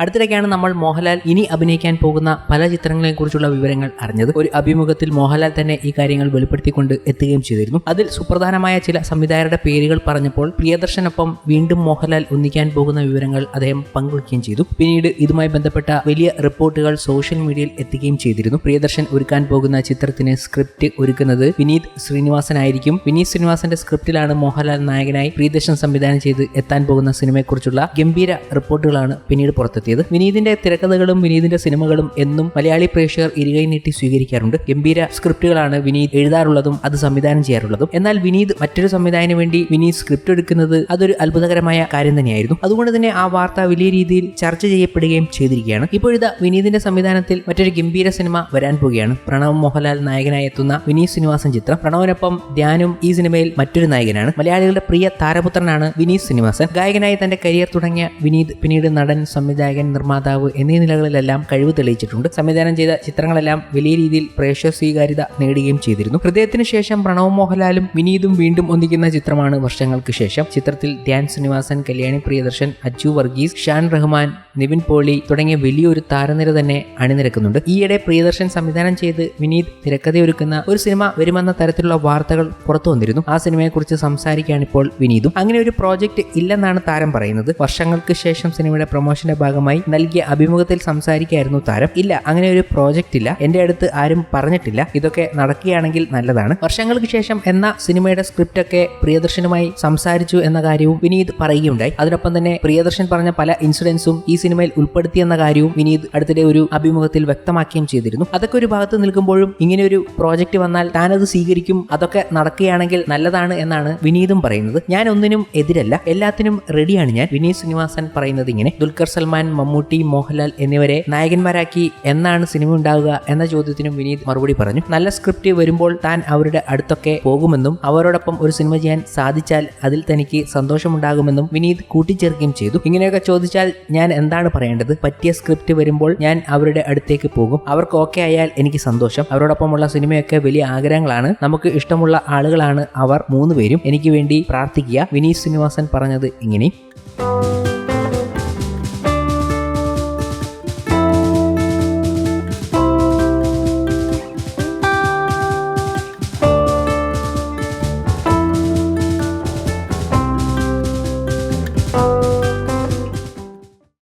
അടുത്തിടയ്ക്കാണ് നമ്മൾ മോഹൻലാൽ ഇനി അഭിനയിക്കാൻ പോകുന്ന പല ചിത്രങ്ങളെ കുറിച്ചുള്ള വിവരങ്ങൾ അറിഞ്ഞത്. ഒരു അഭിമുഖത്തിൽ മോഹൻലാൽ തന്നെ ഈ കാര്യങ്ങൾ വെളിപ്പെടുത്തിക്കൊണ്ട് എത്തുകയും ചെയ്തിരുന്നു. അതിൽ സുപ്രധാനമായ ചില സംവിധായകരുടെ പേരുകൾ പറഞ്ഞപ്പോൾ പ്രിയദർശനൊപ്പം വീണ്ടും മോഹൻലാൽ ഒന്നിക്കാൻ പോകുന്ന വിവരങ്ങൾ അദ്ദേഹം പങ്കുവയ്ക്കുകയും ചെയ്തു. പിന്നീട് ഇതുമായി ബന്ധപ്പെട്ട വലിയ റിപ്പോർട്ടുകൾ സോഷ്യൽ മീഡിയയിൽ എത്തുകയും ചെയ്തിരുന്നു. പ്രിയദർശൻ ഒരുക്കാൻ പോകുന്ന ചിത്രത്തിന് സ്ക്രിപ്റ്റ് ഒരുക്കുന്നത് വിനീത് ശ്രീനിവാസനായിരിക്കും. വിനീത് ശ്രീനിവാസന്റെ സ്ക്രിപ്റ്റിലാണ് മോഹൻലാൽ നായകനായി പ്രിയദർശൻ സംവിധാനം ചെയ്ത് എത്താൻ പോകുന്ന സിനിമയെക്കുറിച്ചുള്ള ഗംഭീര റിപ്പോർട്ടുകളാണ് പിന്നീട് പുറത്തെത്തിയത്. വിനീതിന്റെ തിരക്കഥകളും വിനീതിന്റെ സിനിമകളും എന്നും മലയാളി പ്രേക്ഷകർ ഇരുകൈ നീട്ടി സ്വീകരിക്കാറുണ്ട്. ഗംഭീര സ്ക്രിപ്റ്റുകളാണ് വിനീത് എഴുതാറുള്ളതും അത് സംവിധാനം ചെയ്യാറുള്ളതും. എന്നാൽ വിനീത് മറ്റൊരു സംവിധായകന് വേണ്ടി വിനീത് സ്ക്രിപ്റ്റ് എടുക്കുന്നത് അതൊരു അത്ഭുതകരമായ കാര്യം തന്നെയായിരുന്നു. അതുകൊണ്ട് തന്നെ ആ വാർത്ത വലിയ രീതിയിൽ ചർച്ച ചെയ്യപ്പെടുകയും ചെയ്തിരിക്കുകയാണ്. ഇപ്പോഴിതാ വിനീതിന്റെ സംവിധാനത്തിൽ മറ്റൊരു ഗംഭീര സിനിമ വരാൻ പോവുകയാണ്. പ്രണവ് മോഹൻലാൽ നായകനായി എത്തുന്ന വിനീത് ശ്രീനിവാസൻ ചിത്രം. പ്രണവിനൊപ്പം ധ്യാനും ഈ സിനിമയിൽ മറ്റൊരു നായകനാണ്. മലയാളികളുടെ പ്രിയ താരപുത്രനാണ് വിനീത് ശ്രീനിവാസൻ. ഗായകനായി തന്റെ കരിയർ തുടങ്ങിയ വിനീത് പിന്നീട് നടൻ സംവിധായകൻ നിർമ്മാതാവ് എന്നീ നിലകളിലെല്ലാം കഴിവ് തെളിയിച്ചിട്ടുണ്ട്. സംവിധാനം ചെയ്ത ചിത്രങ്ങളെല്ലാം വലിയ രീതിയിൽ പ്രേക്ഷക സ്വീകാര്യത നേടുകയും ചെയ്തിരുന്നു. ഹൃദയത്തിന് ശേഷം പ്രണവ് മോഹൻലാലും വിനീതും വീണ്ടും ഒന്നിക്കുന്ന ചിത്രമാണ് വർഷങ്ങൾക്ക് ശേഷം. ചിത്രത്തിൽ ധ്യാൻ ശ്രീനിവാസൻ കല്യാണി പ്രിയദർശൻ അജു വർഗീസ് ഷാൻ റഹ്മാൻ നിവിൻ പോളി തുടങ്ങിയ വലിയൊരു താരനിര തന്നെ അണിനിരക്കുന്നുണ്ട്. ഈയിടെ പ്രിയദർശൻ സംവിധാനം ചെയ്ത് വിനീത് തിരക്കഥയൊരുക്കുന്ന ഒരു സിനിമ വരുമെന്ന തരത്തിലുള്ള വാർത്തകൾ പുറത്തു വന്നിരുന്നു. ആ സിനിമയെക്കുറിച്ച് സംസാരിക്കുകയാണ് ഇപ്പോൾ വിനീതും. അങ്ങനെ ഒരു പ്രോജക്റ്റ് ഇല്ലെന്നാണ് താരം പറയുന്നത്. വർഷങ്ങൾക്ക് ശേഷം സിനിമയുടെ പ്രൊമോഷന്റെ ഭാഗമായി നൽകിയ അഭിമുഖത്തിൽ സംസാരിക്കായിരുന്നു താരം. ഇല്ല അങ്ങനെ ഒരു പ്രോജക്റ്റ് ഇല്ല. എന്റെ അടുത്ത് ആരും പറഞ്ഞിട്ടില്ല. ഇതൊക്കെ നടക്കുകയാണെങ്കിൽ നല്ലതാണ്. വർഷങ്ങൾക്ക് ശേഷം എന്ന സിനിമയുടെ സ്ക്രിപ്റ്റ് ഒക്കെ പ്രിയദർശനുമായി സംസാരിച്ചു എന്ന കാര്യവും വിനീത് പറയുകയുണ്ടായി. അതിനൊപ്പം തന്നെ പ്രിയദർശൻ പറഞ്ഞ പല ഇൻസിഡൻസും ഈ സിനിമയിൽ ഉൾപ്പെടുത്തിയെന്ന കാര്യവും വിനീത് അടുത്തിടെ ഒരു അഭിമുഖത്തിൽ വ്യക്തമാക്കുകയും ചെയ്തിരുന്നു. അതൊക്കെ ഒരു ഭാഗത്ത് നിൽക്കുമ്പോഴും ഇങ്ങനെ ഒരു പ്രോജക്റ്റ് വന്നാൽ താനത് സ്വീകരിക്കും അതൊക്കെ നടക്കുകയാണെങ്കിൽ നല്ലതാണ് എന്നാണ് വിനീതും പറയുന്നത്. ഞാൻ ഒന്നിനും എതിരല്ല. എല്ലാത്തിനും റെഡിയാണ് ഞാൻ. വിനീത് ശ്രീനിവാസൻ പറയുന്നത് ഇങ്ങനെ. ദുൽഖർ സൽമാൻ മമ്മൂട്ടി മോഹൻലാൽ എന്നിവരെ നായകന്മാരാക്കി എന്നാണ് സിനിമ ഉണ്ടാവുക എന്ന ചോദ്യത്തിനും വിനീത് മറുപടി പറഞ്ഞു. നല്ല സ്ക്രിപ്റ്റ് വരുമ്പോൾ താൻ അവരുടെ അടുത്തൊക്കെ പോകുമെന്നും അവരോടൊപ്പം ഒരു സിനിമ ചെയ്യാൻ സാധിച്ചാൽ അതിൽ തനിക്ക് സന്തോഷമുണ്ടാകുമെന്നും വിനീത് കൂട്ടിച്ചേർക്കുകയും ചെയ്തു. ഇങ്ങനെയൊക്കെ ചോദിച്ചാൽ ഞാൻ എന്താണ് പറയേണ്ടത്? പറ്റിയ സ്ക്രിപ്റ്റ് വരുമ്പോൾ ഞാൻ അവരുടെ അടുത്തേക്ക് പോകും. അവർക്ക് ഓക്കെ ആയാൽ എനിക്ക് സന്തോഷം. അവരോടൊപ്പമുള്ള സിനിമയൊക്കെ വലിയ ആഗ്രഹങ്ങളാണ്. നമുക്ക് ഇഷ്ടമുള്ള ആളുകളാണ് അവർ മൂന്ന് പേരും എനിക്ക് വേണ്ടി പ്രാർത്ഥിക്കുക. വിനീത് ശ്രീനിവാസൻ പറഞ്ഞത് ഇങ്ങനെ.